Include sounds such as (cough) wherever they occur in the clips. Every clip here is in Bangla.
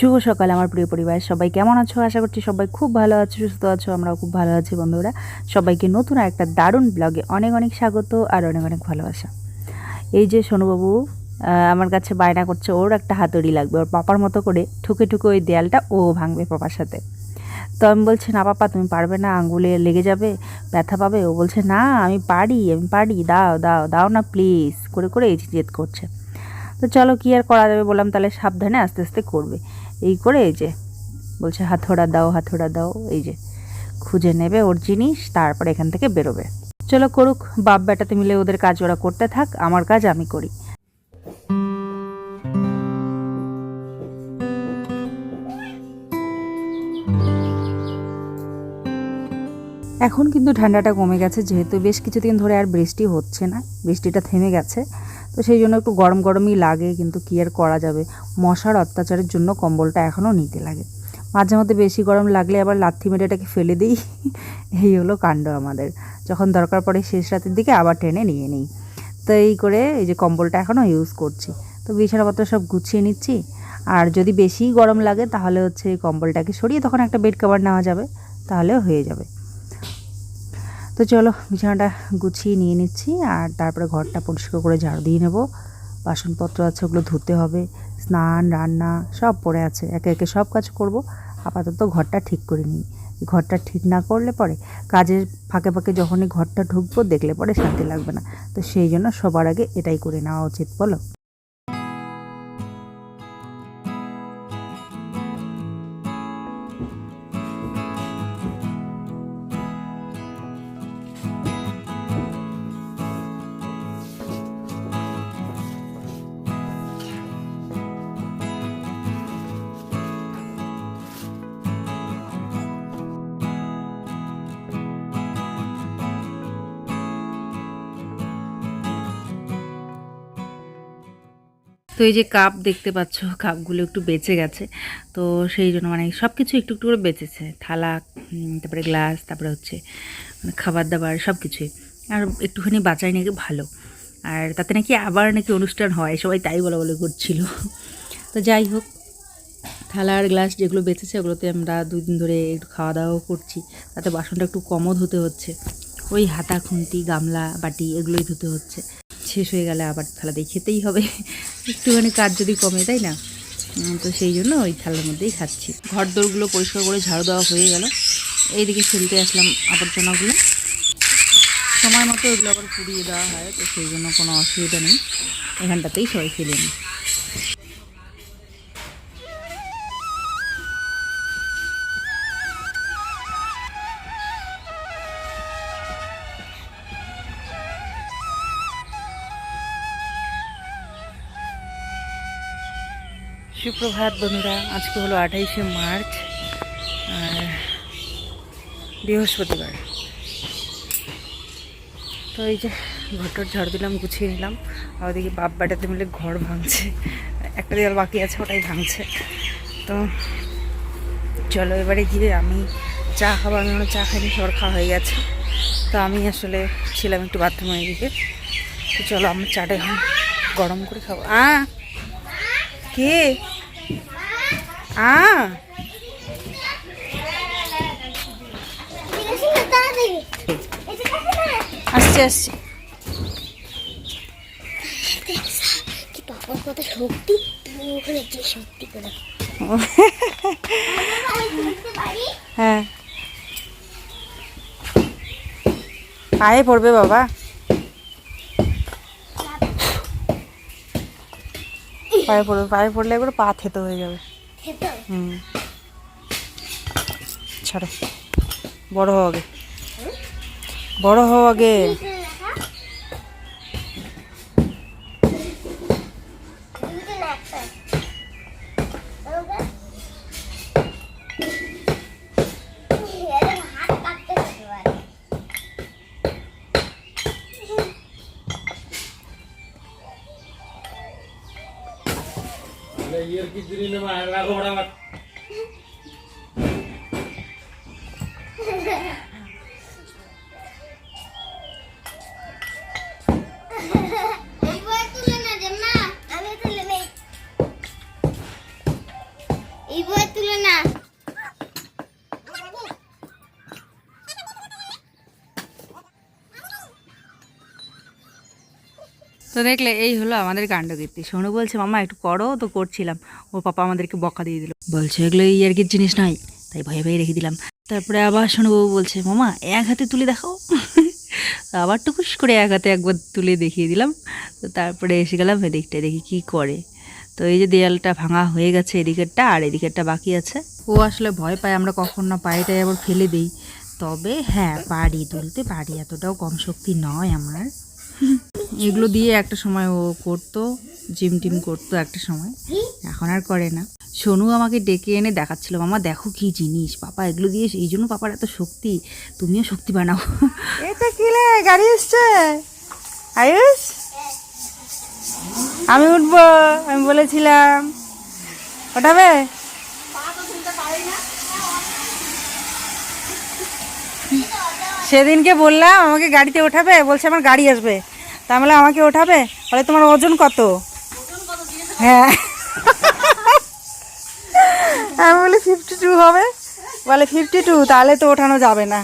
শুভ সকাল আমার প্রিয় পরিবার। সবাই কেমন আছো? আশা করছি সবাই খুব ভালো আছো, সুস্থ আছো, আমরাও খুব ভালো আছি বন্ধুরা। সবাইকে নতুন আর একটা দারুণ ব্লগে অনেক অনেক স্বাগত আর অনেক অনেক ভালোবাসা। এই যে সোনুবাবু আমার কাছে বায়না করছে, ওর একটা হাতুড়ি লাগবে। ওর পাপার মতো করে ঠুকে ঠুকে ওই দেয়ালটা ও ভাঙবে পাপার সাথে। তো আমি বলছি, না পাপা, তুমি পারবে না আঙ্গুলে লেগে যাবে, ব্যথা পাবে। ও বলছে, না, আমি পারি আমি পারি, দাও দাও দাও না প্লিজ করে করে এই জেদ করছে। তো চলো কী আর করা যাবে বললাম, তাহলে সাবধানে আস্তে আস্তে করবে। এই করে এই যে, বলছে হাথোড়া দাও হাথোড়া দাও, এই যে, খুঁজে নেবে ওর জিনিস, তারপর এখান থেকে বেরোবে। চলো করুক, বাপ বেটাতে মিলে ওদের কাজ ওরা করতে থাক, আমার কাজ আমি করি। এখন কিন্তু ঠান্ডাটা কমে গেছে, যেহেতু বেশ কিছুদিন ধরে আর বৃষ্টি হচ্ছে না, বৃষ্টিটা থেমে গেছে। তো সেই জন্য একটু গরম গরমই লাগে, কিন্তু কি আর করা যাবে? মশার অত্যাচারের জন্য কম্বলটা এখনও নিতে লাগে। মাঝে মধ্যে বেশি গরম লাগলে আবার লাথি মেরে এটাকে ফেলে দিই। এই হলো কাণ্ড আমাদের। যখন দরকার পড়ে শেষ রাতের দিকে আবার টেনে নিয়ে নিই। তো এই করে এই যে কম্বলটা এখনও ইউজ করছি। তো বিছানাপত্র সব গুছিয়ে নিচ্ছি। আর যদি বেশি গরম লাগে তাহলে হচ্ছে কম্বলটাকে সরিয়ে তখন একটা বেড কভার নেওয়া যাবে। তাহলে হয়ে যাবে। তো চলো বিছানাটা গুছিয়ে নিয়ে নিচ্ছি আর তারপরে ঘরটা পরিষ্কার করে ঝাড়ু দিয়ে নেব। বাসনপত্র আছে, ওগুলো ধুতে হবে, স্নান, রান্না সব পড়ে আছে। একে একে সব কাজ করব। আপাতত ঘরটা ঠিক করে নিই। ঘরটা ঠিক না করলে পরে কাজের ফাঁকে ফাঁকে যখনই ঘরটা ঢুকবো দেখলে পরে শান্তি লাগবে না। তো সেই জন্য সবার আগে এটাই করে নেওয়া উচিত, বলো? তো এই যে কাপ দেখতে পাচ্ছ, কাপগুলো একটু বেঁচে গেছে। তো সেই জন্য মানে সব কিছু একটু একটু করে বেঁচেছে। থালা তারপরে গ্লাস, তারপরে হচ্ছে মানে খাবার দাবার সব কিছুই আর একটুখানি বাঁচাই নাকি ভালো। আর তাতে নাকি আবার নাকি অনুষ্ঠান হয়, সবাই তাই বলা বলে করছিল। তো যাই হোক, থালা আর গ্লাস যেগুলো বেঁচেছে, ওগুলোতে আমরা দুই দিন ধরে একটু খাওয়া দাওয়াও করছি। তাতে বাসনটা একটু কমও ধুতে হচ্ছে। ওই হাতা, খুন্তি, গামলা, বাটি এগুলোই ধুতে হচ্ছে। শেষ হয়ে গেলে আবার থালা দিয়ে খেতেই হবে। একটুখানি কাজ যদি কমে, তাই না? তো সেই জন্য ওই থালার মধ্যেই খাচ্ছি। ঘর দোরগুলো পরিষ্কার করে ঝাড়ু দেওয়া হয়ে গেল। এইদিকে ফেলতে আসলাম আবর্জনাগুলো। সময় মতো ওইগুলো আবার পুড়িয়ে দেওয়া হয়, তো সেই জন্য কোনো অসুবিধা নেই। এখানটাতেই সবাই ফেলে নিই সুপ্রভাত বন্ধুরা, আজকে হলো আঠাইশে মার্চ, আর বৃহস্পতিবার। তো এই যে ঘরটার ঝড় দিলাম, গুছিয়ে নিলাম, আর ওদিকে বাপ বাটাতে মিলে ঘর ভাঙছে। একটা দেওয়াল বাকি আছে, ওটাই ভাঙছে। তো চলো এবারে গিয়ে আমি চা খাব, আমি আমার চা খাইনি সর খাওয়া হয়ে গেছে। তো আমি আসলে ছিলাম একটু বাথরুমের দিকে। তো চলো আমার চাটা গরম করে খাব। আ! কে? আ আসছি আসছি। কি বাবার কত শক্তি তুমি ওখানে যে শক্তি করে হ্যাঁ। পায়ে পড়বে বাবা। পায়ে পড়বে পায়ে পড়লে একবার পা থেতো হয়ে যাবে। হুম। ছাড়ো। বড় হও আগে। বড় হও আগে। হাত কাটতে পারে তো দেখলে, এই হলো আমাদের কাণ্ডকীর্তি। সোনু বলছে মামা একটু করো। তো করছিলাম। ও পাপা আমাদেরকে বকা দিয়ে দিল। বলছে, এগুলো ইয়ার্কির জিনিস নাই তাই ভয়ে ভয়ে রেখে দিলাম। তারপরে আবার সোনুবাবু বলছে মামা এক হাতে তুলে দেখাও। আবার টুকুস করে এক হাতে একবার তুলে দেখিয়ে দিলাম। তো তারপরে এসে গেলাম এদিকটা দেখি কি করে? তো এই যে দেয়ালটা ভাঙা হয়ে গেছে এদিকেরটা আর এদিকেরটা বাকি আছে। ও আসলে ভয় পায় আমরা কখন না পায়েটাই আবার ফেলে দিই। তবে হ্যাঁ পারি তুলতে পারি এতটাও কম শক্তি নয় আমার। (laughs) এগুলো দিয়ে একটা সময় ও করতো। জিম টিম করতো একটা সময়। এখন আর করে না। সোনু আমাকে ডেকে এনে দেখাচ্ছিল, মামা, দেখো কি জিনিস, পাপা এগুলো দিয়ে এই জন্য পাপার এত শক্তি, তুমিও শক্তি বানাও। এটা কি রে? গাড়ি এসছে? আয়ুষ? আমি উঠবো, আমি বলেছিলাম। ওঠাবে? সেদিনকে বললাম, আমাকে গাড়িতে ওঠাবে? বলছে, আমার গাড়ি আসবে। তা বলে আমাকে ওঠাবে? বলে, তোমার ওজন কত? হ্যাঁ। আমি বলি ফিফটি টু হবে। বলে ফিফটি টু তাহলে তো ওঠানো যাবে না।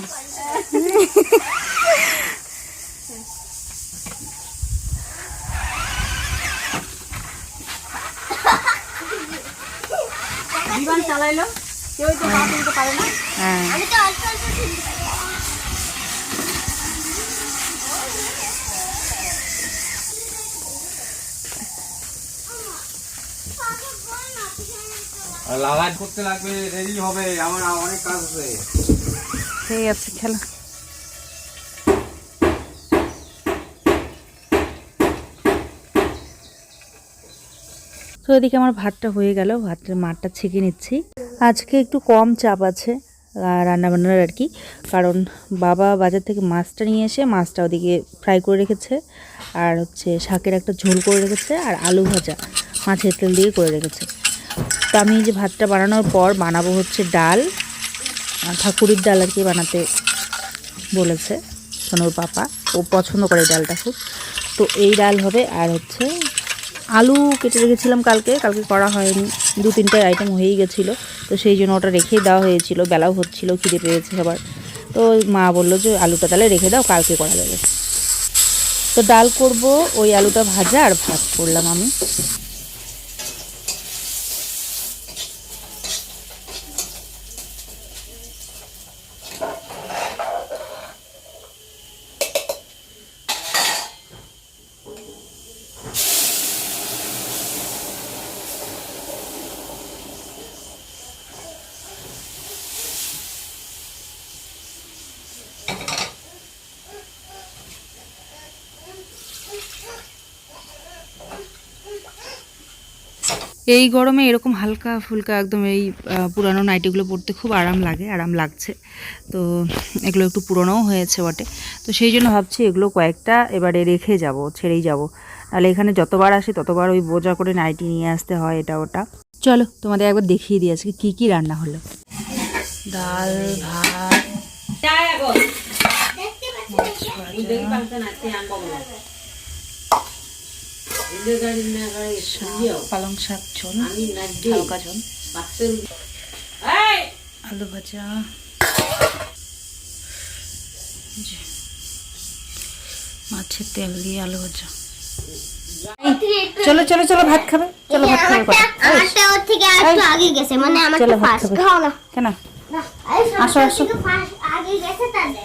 হ্যাঁ। আমি তো অল্প অল্প লাগাই করতে লাগবে হবে, আমার অনেক কাজ আছে। ঠিক আছে, খেলা। তো এদিকে আমার ভাতটা হয়ে গেল, ভাতের মাঠটা ছেঁকে নিচ্ছি। আজকে একটু কম চাপ আছে রান্না বান্নার আর কি। কারণ বাবা বাজার থেকে মাছটা নিয়ে এসে মাছটা ওদিকে ফ্রাই করে রেখেছে, আর হচ্ছে শাকের একটা ঝোল করে রেখেছে, আর আলু ভাজা মাছের তেল দিয়ে করে রেখেছে। তো আমি যে ভাতটা বানানোর পর বানাবো হচ্ছে ডাল। ঠাকুরের ডাল আর কি বানাতে বলেছে সোনুর পাপা। ও পছন্দ করে ডালটা খুব। তো এই ডাল হবে আর হচ্ছে আলু কেটে রেখেছিলাম কালকে। কালকে করা হয়নি। দু তিনটে আইটেম হয়েই গেছিল। তো সেই জন্য ওটা রেখেই দেওয়া হয়েছিল। বেলাও হচ্ছিল, খিদে পেয়েছে সবার তো মা বলল যে আলুটা তাহলে রেখে দাও, কালকে করা যাবে। তো ডাল করব, ওই আলুটা ভাজা আর ভাত করলাম আমি। এই গরমে এরকম হালকা ফুলকা একদম এই পুরানো নাইটিগুলো পরতে খুব আরাম লাগে আরাম লাগছে। তো এগুলো একটু পুরনোও হয়েছে বটে। তো সেই জন্য ভাবছি এগুলো কয়েকটা এবারে রেখে যাব ছেড়েই যাব। তাহলে এখানে যতবার আসি ততবার ওই বোঝা করে নাইটি নিয়ে আসতে হয় এটা ওটা। চলো তোমাদের একবার দেখিয়ে দিই আজকে কী কী রান্না হলো। ডাল ভাত। পালং শাক ঝোল হালকা ঝোল। আলু ভাজা। মাছের তেল দিয়ে আলু ভাজা। চলো চলো চলো ভাত খাবে। চলো ভাত খাবে আমারটা ওর থেকে একটু আগে গেছে মানে আমার ভাত ফার্স্ট খাও না কেন? আসো, আসো। আসো। আসো আগে গেছে তাদের।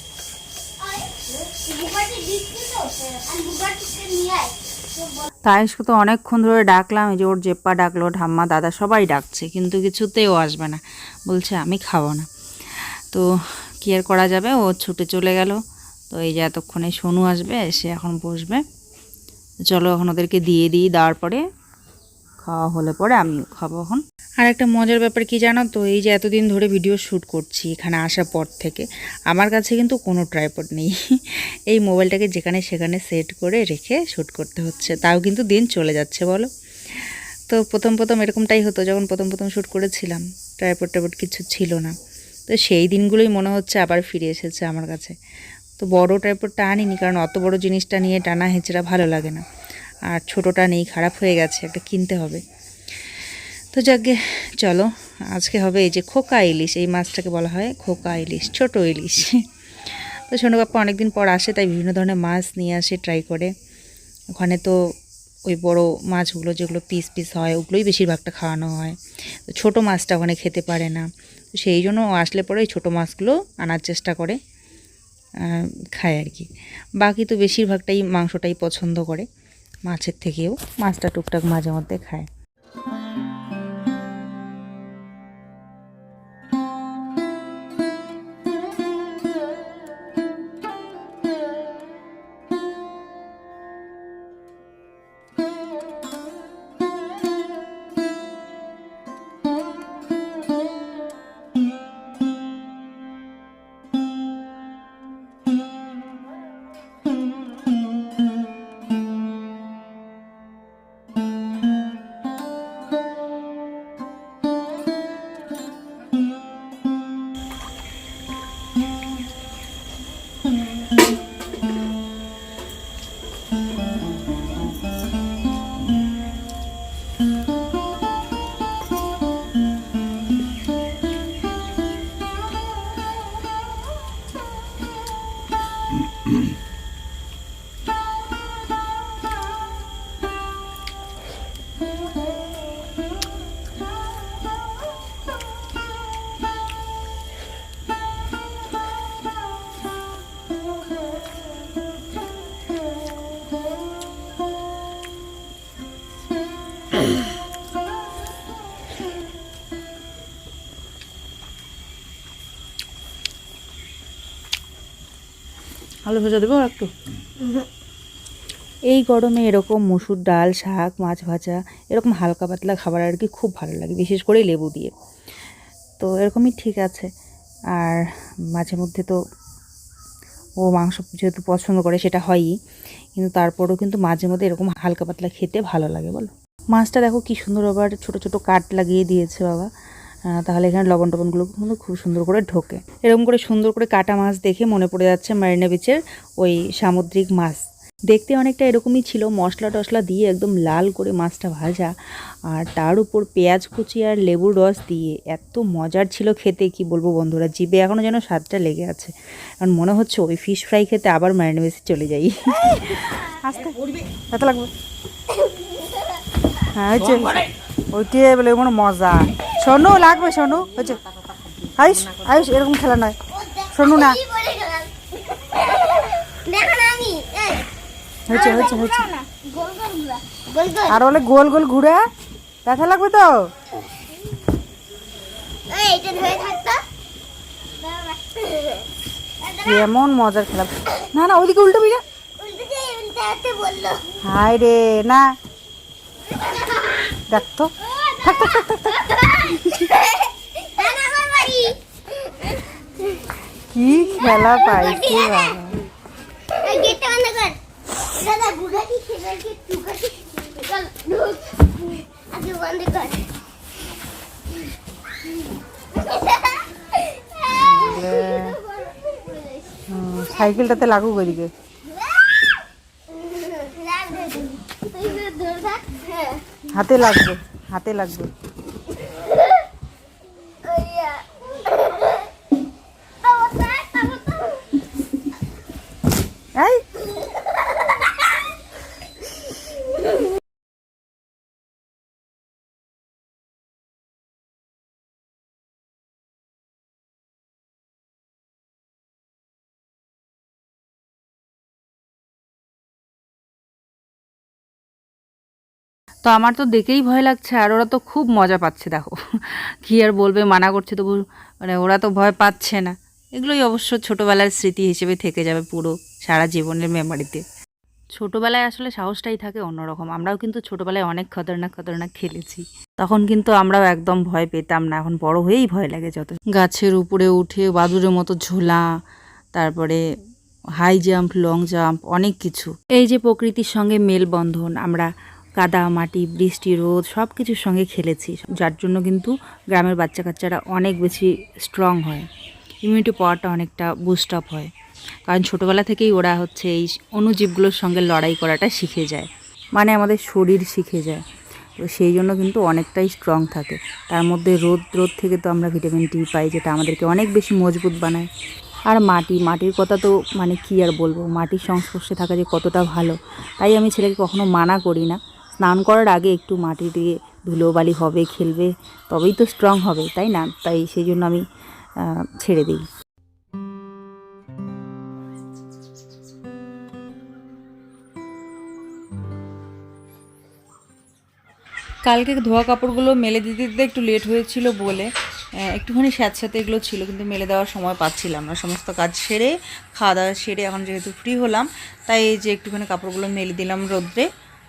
নিয়ে তো অনেকক্ষণ ধরে ডাকলাম, এই যে ওর জেপ্পা ডাকলো, ঠাম্মা, দাদা সবাই ডাকছে, কিন্তু কিছুতেও আসবে না। বলছে, আমি খাব না। তো কি আর করা যাবে? ও ছুটে চলে গেল। তো এই যে এতক্ষণে সোনু আসবে এসে এখন বসবে। চলো এখন ওদেরকে দিয়ে দিই দেওয়ার পরে। খাওয়া হলে পরে আমিও খাব এখন। আর একটা মজার ব্যাপার কি জানো তো? এই যে এতদিন ধরে ভিডিও শ্যুট করছি, এখানে আসার পর থেকে, আমার কাছে কিন্তু কোনো ট্রাইপড নেই। (laughs) এই মোবাইলটাকে যেখানে সেখানে সেট করে রেখে শ্যুট করতে হচ্ছে। তাও কিন্তু দিন চলে যাচ্ছে, বলো? তো প্রথম প্রথম এরকমটাই হতো, যখন প্রথম প্রথম শ্যুট করেছিলাম ট্রাইপড ট্রাইপড কিছু ছিল না। তো সেই দিনগুলোই মনে হচ্ছে আবার ফিরে এসেছে আমার কাছে। তো বড় ট্রাইপডটা আনিনি, কারণ অত বড় জিনিসটা নিয়ে টানা হেঁচড়া ভালো লাগে না। আর ছোটোটা নেই, খারাপ হয়ে গেছে, একটা কিনতে হবে। তো যাকে, চলো, আজকে হবে এই যে খোকা ইলিশ, এই মাছটাকে বলা হয় খোকা ইলিশ, ছোট ইলিশ। তো সোনু বাপ্পা অনেকদিন পর আসে, তাই বিভিন্ন ধরনের মাছ নিয়ে আসে ট্রাই করে। ওখানে তো ওই বড় মাছগুলো যেগুলো পিস পিস হয়, ওগুলোই বেশিরভাগটা খাওয়ানো হয়। তো ছোটো মাছটা ওখানে খেতে পারে না। তো সেই জন্য আসলে পরে ওই ছোটো মাছগুলো আনার চেষ্টা করে খায় আর কি। বাকি তো বেশিরভাগটাই মাংসটাই পছন্দ করে। মাছের থেকেও মাছটা টুকটাক মাঝে মধ্যে খায়। আলু ভেজা দেবো একটু? এই গরমে এরকম মুসুর ডাল, শাক, মাছ ভাজা, এরকম হালকা পাতলা খাবার আর কি খুব ভালো লাগে, বিশেষ করে লেবু দিয়ে। তো এরকমই ঠিক আছে। আর মাঝে মধ্যে তো ও মাংস যেহেতু পছন্দ করে, সেটা হয়ই। কিন্তু তারপরেও কিন্তু মাঝে মধ্যে এরকম হালকা পাতলা খেতে ভালো লাগে, বলো। মাছটা দেখো কি সুন্দর আবার ছোট ছোট কাট লাগিয়ে দিয়েছে বাবা। তাহলে এখানে লবণ টবণগুলো কিন্তু খুব সুন্দর করে ঢোকে। এরকম করে সুন্দর করে কাটা মাছ দেখে মনে পড়ে যাচ্ছে মারিনা বিচের ওই সামুদ্রিক মাছ। দেখতে অনেকটা এরকমই ছিল মশলা টশলা দিয়ে একদম লাল করে মাছটা ভাজা আর তার উপর পেঁয়াজ কুচি আর লেবুর রস দিয়ে এত মজার ছিল খেতে কি বলব বন্ধুরা? জিভে এখনও যেন স্বাদটা লেগে আছে। কারণ মনে হচ্ছে ওই ফিশ ফ্রাই খেতে আবার মারিনা বিচে চলে যাই। আস্তে। লাগবে। হ্যাঁ ওইটাই বলে মজা। শোনো, লাগবে, শোনো। হয়েছে আয়ুষ আয়ুষ, এরকম খেলা নয়। শোনো না। আর বলে গোল গোল ঘুরে ব্যথা লাগবে তো? কেমন মজার খেলা। না না ওইদিকে উল্টো বিড়া উল্টে যে উল্টে আসতে বলল হাই রে, না। দেখ তো। থাক থাক থাক থাক থাক। দাদা আমার বাড়ি কি খেলা পাইছে বাবা এই গেটটা বন্ধ কর দাদা গুগাটি খেলে কি টুকাটি চল ঢুক আগে বন্ধ কর হুম, সাইকেলটাতে লাগুক ওইদিকে রাখ দে তুই ধরে থাক হ্যাঁ হাতে লাগবে হাতে লাগবে ওইয়া এই তো আমার তো দেখেই ভয় লাগছে, আর ওরা তো খুব মজা পাচ্ছে, দেখো। কী আর বলবে, মানা করছে তবু মানে ওরা তো ভয় পাচ্ছে না। এগুলোই অবশ্য ছোটোবেলার স্মৃতি হিসেবে থেকে যাবে পুরো সারা জীবনের মেমোরিতে ছোটোবেলায় আসলে সাহসটাই থাকে অন্যরকম। আমরাও কিন্তু ছোটোবেলায় অনেক খতরনাক খতরনাক খেলেছি। তখন কিন্তু আমরাও একদম ভয় পেতাম না, এখন বড় হয়েই ভয় লাগে যত। গাছের উপরে উঠে বাদুরের মতো ঝোলা, তারপরে হাই জাম্প লং জাম্প অনেক কিছু। এই যে প্রকৃতির সঙ্গে মেলবন্ধন, আমরা কাদা, মাটি, বৃষ্টি, রোদ সব কিছুর সঙ্গে খেলেছি। যার জন্য কিন্তু গ্রামের বাচ্চা কাচ্চারা অনেক বেশি স্ট্রং হয়। ইমিউনিটি পাওয়ারটা অনেকটা বুস্ট আপ হয়। কারণ ছোটোবেলা থেকেই ওরা হচ্ছে এই অণুজীবগুলোর সঙ্গে লড়াই করাটা শিখে যায়। মানে আমাদের শরীর শিখে যায়। তো সেই জন্য কিন্তু অনেকটাই স্ট্রং থাকে। তার মধ্যে রোদ রোদ থেকে তো আমরা ভিটামিন ডি পাই, যেটা আমাদেরকে অনেক বেশি মজবুত বানায়। আর মাটি, মাটির কথা তো মানে কি আর বলব? মাটির সংস্পর্শে থাকা যে কতটা ভালো, তাই আমি ছেলেকে কখনো মানা করি না। স্নান করার আগে একটু মাটি দিয়ে ধুলোবালি হবে, খেলবে, তবেই তো স্ট্রং হবে, তাই না? তাই সেই জন্য আমি ছেড়ে দিই। কালকে ধোয়া কাপড়গুলো মেলে দিতে দিতে একটু লেট হয়েছিল বলে একটুখানি স্যাঁতস্যাঁতে এগুলো ছিল, কিন্তু মেলে দেওয়ার সময় পাচ্ছিলাম না। সমস্ত কাজ সেরে, খাওয়া দাওয়া সেরে এখন যেহেতু ফ্রি হলাম, তাই যে একটুখানি কাপড়গুলো মেলে দিলাম রোদ্রে।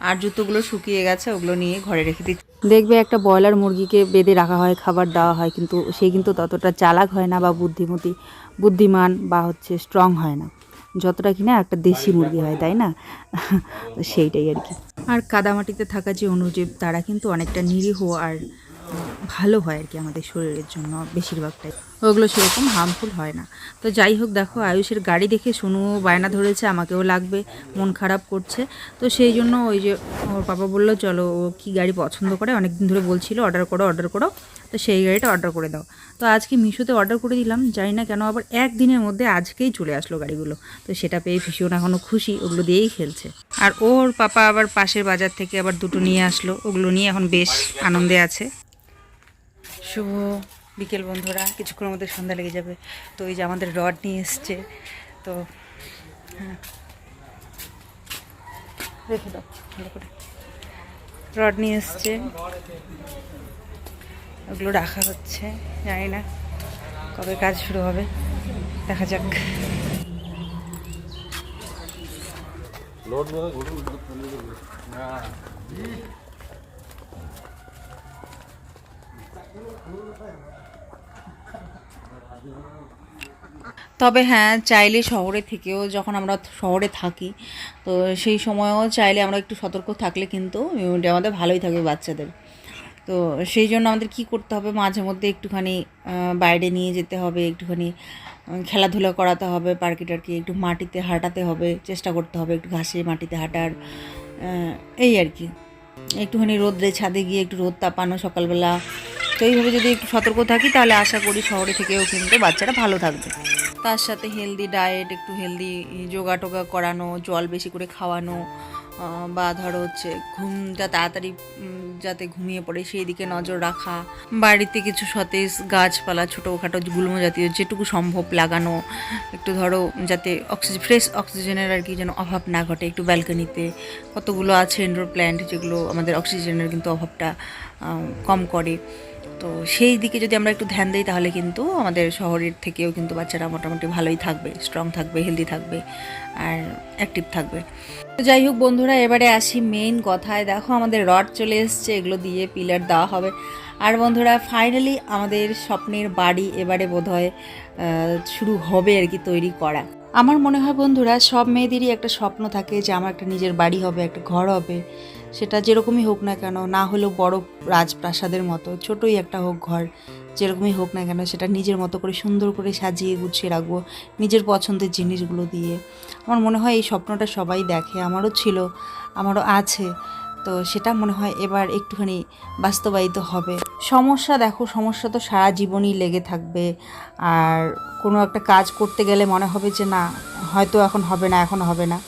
আর জুতোগুলো শুকিয়ে গেছে ওগুলো নিয়ে ঘরে রেখে দিচ্ছি। দেখবে একটা ব্রয়লার মুরগিকে বেঁধে রাখা হয় খাবার দেওয়া হয় কিন্তু সে কিন্তু ততটা চালাক হয় না বা বুদ্ধিমতী বুদ্ধিমান বা হচ্ছে স্ট্রং হয় না। যতটা কিনা একটা দেশি মুরগি হয় তাই না? সেইটাই আর কি। আর কাদামাটিতে থাকা যে অনুজীব তারা কিন্তু অনেকটা নিরীহ আর ভালো হয় আর কি আমাদের শরীরের জন্য বেশিরভাগটাই। ওগুলো সেরকম হার্মফুল হয় না। তো যাই হোক দেখো, আয়ুষের গাড়ি দেখে সোনু বায়না ধরেছে, আমাকেও লাগবে, মন খারাপ করছে। তো সেই জন্য ওই যে ওর পাপা বলল, চলো, ও কী গাড়ি পছন্দ করে? অনেক দিন ধরে বলছিল অর্ডার করো অর্ডার করো। তো সেই গাড়িটা অর্ডার করে দাও। তো আজকে মিশোতে অর্ডার করে দিলাম, জানি না কেন, আবার একদিনের মধ্যে আজকেই চলে আসলো গাড়িগুলো। তো সেটা পেয়ে ভীষণ এখনও খুশি, ওগুলো দিয়েই খেলছে। আর ওর পাপা আবার পাশের বাজার থেকে আবার দুটো নিয়ে আসলো, ওগুলো নিয়ে এখন বেশ আনন্দে আছে। শুভ বিকেল বন্ধুরা, কিছুক্ষণের মধ্যে সন্ধ্যা লেগে যাবে। তো এই যে আমাদের রড নিয়ে এসছে, তো হ্যাঁ। রেখে দাও, ভালো করে। রড নিয়ে এসছে। ওগুলো রাখা হচ্ছে, জানি না কবে কাজ শুরু হবে, দেখা যাক। তবে হ্যাঁ চাইলে শহরে থেকেও যখন আমরা শহরে থাকি, তো সেই সময়ও চাইলে আমরা একটু সতর্ক থাকলে কিন্তু ইমিউনিটি আমাদের ভালোই থাকবে বাচ্চাদের। তো সেই জন্য আমাদের কি করতে হবে, মাঝে মধ্যে একটুখানি বাইরে নিয়ে যেতে হবে, একটুখানি খেলাধুলা করাতে হবে, পার্কে টার্কে একটু মাটিতে হাঁটাতে হবে, চেষ্টা করতে হবে একটু ঘাসে মাটিতে হাঁটার এই আর কি। একটুখানি রোদ্রে ছাদে গিয়ে একটু রোদ তাপানো সকালবেলা তো এইভাবে যদি একটু সতর্ক থাকি, তাহলে আশা করি শহরে থেকেও কিন্তু বাচ্চারা ভালো থাকবে। তার সাথে হেলদি ডায়েট একটু হেলদি যোগা টোগা করানো, জল বেশি করে খাওয়ানো বা ধরো হচ্ছে ঘুমটা তাড়াতাড়ি যাতে ঘুমিয়ে পড়ে সেই দিকে নজর রাখা, বাড়িতে কিছু সতেজ গাছপালা, ছোটোখাটো গুল্ম জাতীয় যেটুকু সম্ভব লাগানো, একটু ধরো যাতে অক্সিজেন ফ্রেশ অক্সিজেনের আর কি যেন অভাব না ঘটে একটু ব্যালকনিতে কতগুলো আছে ইনডোর প্ল্যান্ট যেগুলো আমাদের অক্সিজেনের কিন্তু অভাবটা কম করে। তো সেই দিকে যদি আমরা একটু ধ্যান দিই, তাহলে কিন্তু আমাদের শহরের থেকেও কিন্তু বাচ্চারা মোটামুটি ভালোই থাকবে স্ট্রং থাকবে হেলদি থাকবে আর অ্যাক্টিভ থাকবে। তো যাই হোক বন্ধুরা, এবারে আসি মেইন কথায়। দেখো আমাদের রড চলে এসছে, এগুলো দিয়ে পিলার দেওয়া হবে। আর বন্ধুরা ফাইনালি আমাদের স্বপ্নের বাড়ি এবারে বোধহয় শুরু হবে আর কি, তৈরি করা। আমার মনে হয় বন্ধুরা, সব মেয়েদেরই একটা স্বপ্ন থাকে যে আমার একটা নিজের বাড়ি হবে, একটা ঘর হবে। সেটা যেরকমই হোক না কেন, না হলেও বড় রাজপ্রাসাদের মতো, ছোটই একটা হোক ঘর, যেরকমই হোক না কেন, সেটা নিজের মতো করে সুন্দর করে সাজিয়ে গুছিয়ে রাখব নিজের পছন্দের জিনিসগুলো দিয়ে। আমার মনে হয় এই স্বপ্নটা সবাই দেখে, আমারও ছিল, আমারও আছে। তো সেটা মনে হয় এবার একটুখানি বাস্তবায়িত হবে। সমস্যা দেখো, সমস্যা তো সারা জীবনই লেগে থাকবে। আর কোনো একটা কাজ করতে গেলে মনে হবে যে, না, হয়তো এখন হবে না, এখন হবে না।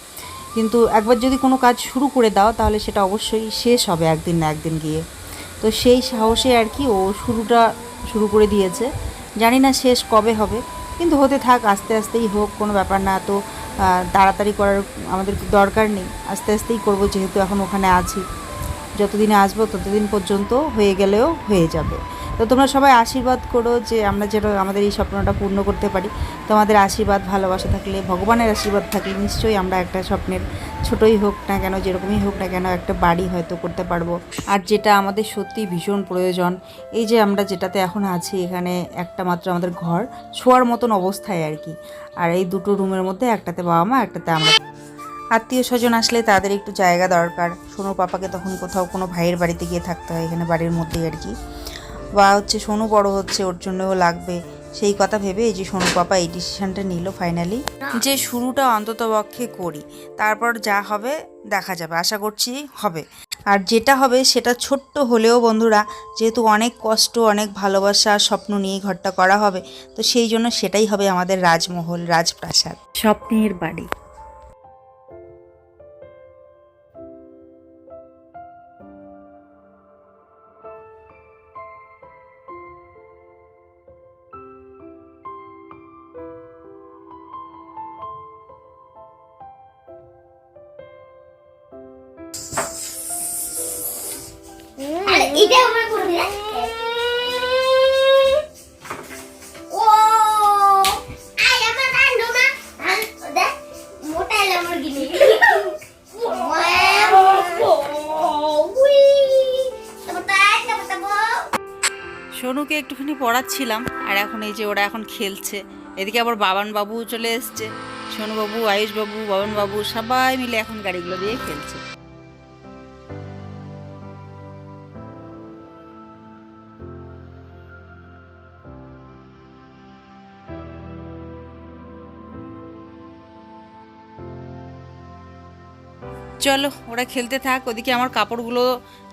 কিন্তু একবার যদি কোনো কাজ শুরু করে দাও, তাহলে সেটা অবশ্যই শেষ হবে একদিন না একদিন গিয়ে। তো সেই সাহসে আর কি ও শুরুটা শুরু করে দিয়েছে। জানি না শেষ কবে হবে, কিন্তু হতে থাক, আস্তে আস্তেই হোক, কোনো ব্যাপার না। তো তাড়াতাড়ি করার আমাদের দরকার নেই, আস্তে আস্তেই করব যেহেতু এখন ওখানে আছি। যতদিনে আসব ততদিন পর্যন্ত হয়ে গেলেও হয়ে যাবে। তো তোমরা সবাই আশীর্বাদ করো যে আমরা যেন আমাদের এই স্বপ্নটা পূর্ণ করতে পারি। তোমাদের আশীর্বাদ, ভালোবাসা থাকলে, ভগবানের আশীর্বাদ থাকলে নিশ্চয়ই আমরা একটা স্বপ্নের ছোটই হোক না কেন, যেরকমই হোক না কেন একটা বাড়ি হয়তো করতে পারব। আর যেটা আমাদের সত্যি ভীষণ প্রয়োজন, এই যে আমরা যেটাতে এখন আছি, এখানে একটা মাত্র আমাদের ঘর শোয়ার মতন অবস্থায় আর কি। আর এই দুটো রুমের মধ্যে একটাতে বাবা মা, একটাতে আমরা। আত্মীয় স্বজন আসলে তাদের একটু জায়গা দরকার। সোনু পাপাকে তখন কোথাও কোনো ভাইয়ের বাড়িতে গিয়ে থাকতে হয়, এখানে বাড়ির মধ্যেই আর কি। বা হচ্ছে সোনু বড় হচ্ছে, ওর জন্যও লাগবে। সেই কথা ভেবে এই যে সোনু পাপা এই ডিসিশনটা নিল ফাইনালি যে শুরুটা অন্তত পক্ষে করি, তারপর যা হবে দেখা যাবে, আশা করছি হবে। আর যেটা হবে সেটা ছোট্ট হলেও বন্ধুরা, যেহেতু অনেক কষ্ট, অনেক ভালোবাসা, স্বপ্ন নিয়ে ঘরটা করা হবে, তো সেই জন্য সেটাই হবে আমাদের রাজমহল, রাজপ্রাসাদ। স্বপ্নের বাড়ি। এটা আমার করবি না ও আই আমার রান্ডো না দেখ মোটা ল্যাম্বরগিনি সোনুকে একটুখানি পড়াচ্ছিলাম আর এখন এই যে ওরা এখন খেলছে। এদিকে আবার বাবান বাবু চলে এসছে। সোনু বাবু আয়ুষ বাবু বাবান বাবু সবাই মিলে এখন গাড়িগুলো দিয়ে খেলছে। চলো, ওরা খেলতে থাক, ওদিকে আমার কাপড়গুলো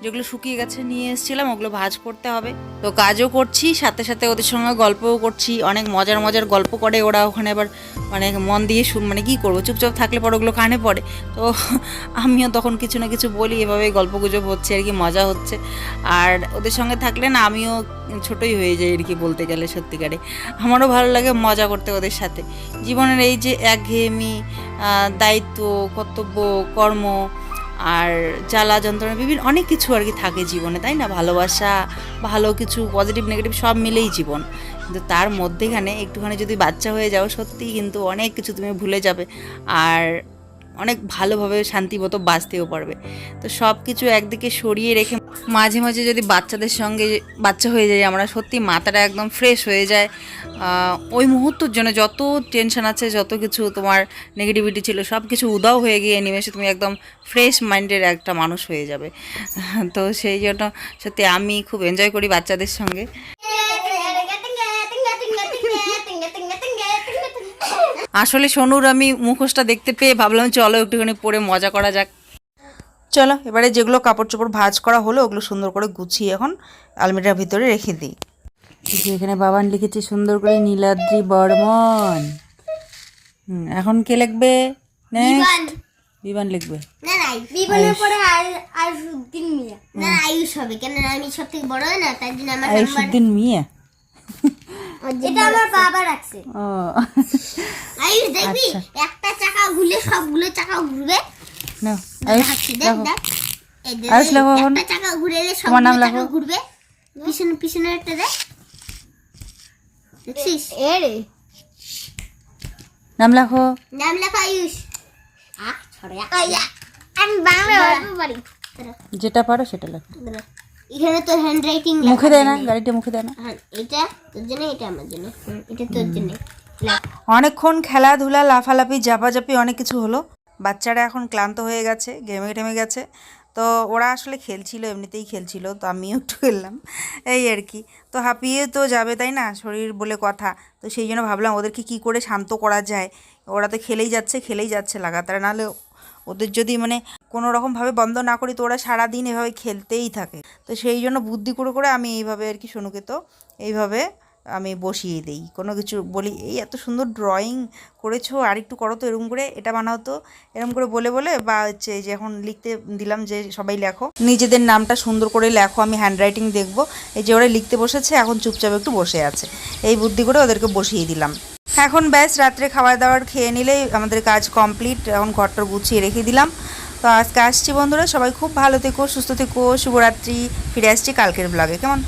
যেগুলো শুকিয়ে গেছে নিয়ে এসেছিলাম, ওগুলো ভাজ করতে হবে। তো কাজও করছি, সাথে সাথে ওদের সঙ্গে গল্পও করছি, অনেক মজার মজার গল্প করে ওরা ওখানে আবার মানে মন দিয়ে মানে কী করব? চুপচাপ থাকলে পরে ওগুলো কানে পড়ে। তো (laughs) আমিও তখন কিছু না কিছু বলি, এভাবে গল্প গুজব হচ্ছে আর কি, মজা হচ্ছে। আর ওদের সঙ্গে থাকলে না আমিও ছোটই হয়ে যাই আর কি বলতে গেলে সত্যিকারে। আমারও ভালো লাগে মজা করতে ওদের সাথে। জীবনের এই যে একঘেয়েমি দায়িত্ব, কর্তব্য, কর্ম আর জ্বালা যন্ত্রণা, বিভিন্ন অনেক কিছু আর কি থাকে জীবনে, তাই না? ভালোবাসা, ভালো কিছু পজিটিভ নেগেটিভ সব মিলেই জীবন। কিন্তু তার মধ্যেখানে একটুখানি যদি বাচ্চা হয়ে যাও সত্যিই কিন্তু অনেক কিছু তুমি ভুলে যাবে আর অনেক ভালোভাবে শান্তিমতো বাঁচতেও পারবে। তো সব কিছু একদিকে সরিয়ে রেখে মাঝে মাঝে যদি বাচ্চাদের সঙ্গে বাচ্চা হয়ে যায় আমরা সত্যি মাথাটা একদম ফ্রেশ হয়ে যায়। ওই মুহূর্তের জন্য যত টেনশন আছে, যত কিছু তোমার নেগেটিভিটি ছিল সব কিছু উদাও হয়ে গিয়ে নিমেষে তুমি একদম ফ্রেশ মাইন্ডের একটা মানুষ হয়ে যাবে। তো সেই জন্য সত্যি আমি খুব এনজয় করি বাচ্চাদের সঙ্গে। আসলে সোনুর আমি মুখোশটা দেখতে পেয়ে ভাবলাম চলো একটুখানি পরে মজা করা যাক। চলো এবারে যেগুলো কাপড় চোপড় ভাজ করা হলো ওগুলো সুন্দর করে গুছিয়ে এখন আলমিরার ভিতরে রেখে দিই। এখানে বাবান লিখেছে সুন্দর করে নীলাদ্রি বর্মন। এখন কে লিখবে? বিমান লিখবে। না না বিবানের পরে আর আর মিয়া। না না, আয়ুষ হবে কেন আমি সব থেকে বড় না জন্য আমার মিয়া? এটা আমার বাবা রাখছে ও। আয়ুষ দেখবি? একটা চাকা ঘুরলে সবগুলো চাকা ঘুরবে। না আয়ুষ দেখ দেখো দেখ। এই আয়ুষ লেখো একটা চাকা ঘুরে সবগুলো চাকা ঘুরবে। পিছনে পিছনে একটা দেখ। দেখছিস? এ রে। নাম লেখো নাম লেখা আয়ুষ। আহ ছড়ে আয়া আমি বাংলা পারি যেটা পারো সেটা লেখো। এখানে তোর হ্যান্ড রাইটিং মুখে দেয় না গাড়িটা মুখে দেয় না। হ্যাঁ এটা তোর জন্য এটা আমার জন্য। এটা তোর জন্য। অনেকক্ষণ খেলাধুলা লাফালাফি জাপাজাপি অনেক কিছু হলো। বাচ্চারা এখন ক্লান্ত হয়ে গেছে গেমে টেমে গেছে। তো ওরা আসলে খেলছিল এমনিতেই খেলছিল তো আমিও একটু খেললাম। এই আর কি। তো হাঁপিয়ে তো যাবে তাই না? শরীর বলে কথা। তো সেই জন্য ভাবলাম ওদেরকে কি করে শান্ত করা যায়? ওরা তো খেলেই যাচ্ছে খেলেই যাচ্ছে লাগাতার। নাহলে ওদের যদি মানে কোনো রকমভাবে বন্ধ না করি তো ওরা সারাদিন এভাবে খেলতেই থাকে। তো সেই জন্য বুদ্ধি করে করে আমি এইভাবে আর কি সোনুকে তো এইভাবে আমি বসিয়ে দিই। কোনো কিছু বলি, এই এত সুন্দর ড্রয়িং করেছ আর একটু করো তো। এরকম করে, এটা বানাও তো। এরকম করে বলে বলে বা হচ্ছে যে এখন লিখতে দিলাম যে সবাই লেখো। নিজেদের নামটা সুন্দর করে লেখো, আমি হ্যান্ডরাইটিং দেখব। এই যে ওরা লিখতে বসেছে, এখন চুপচাপ একটু বসে আছে। এই বুদ্ধি করে ওদেরকে বসিয়ে দিলাম। এখন ব্যাস, রাত্রে খাবার দাবার খেয়ে নিলেই আমাদের কাজ কমপ্লিট এখন ঘরটা গুছিয়ে রেখে দিলাম। তো আজকে আসছি বন্ধুরা, সবাই খুব ভালো থেকো, সুস্থ থেকো, শুভরাত্রি, ফিরে আসছি কালকের ব্লগে কেমন?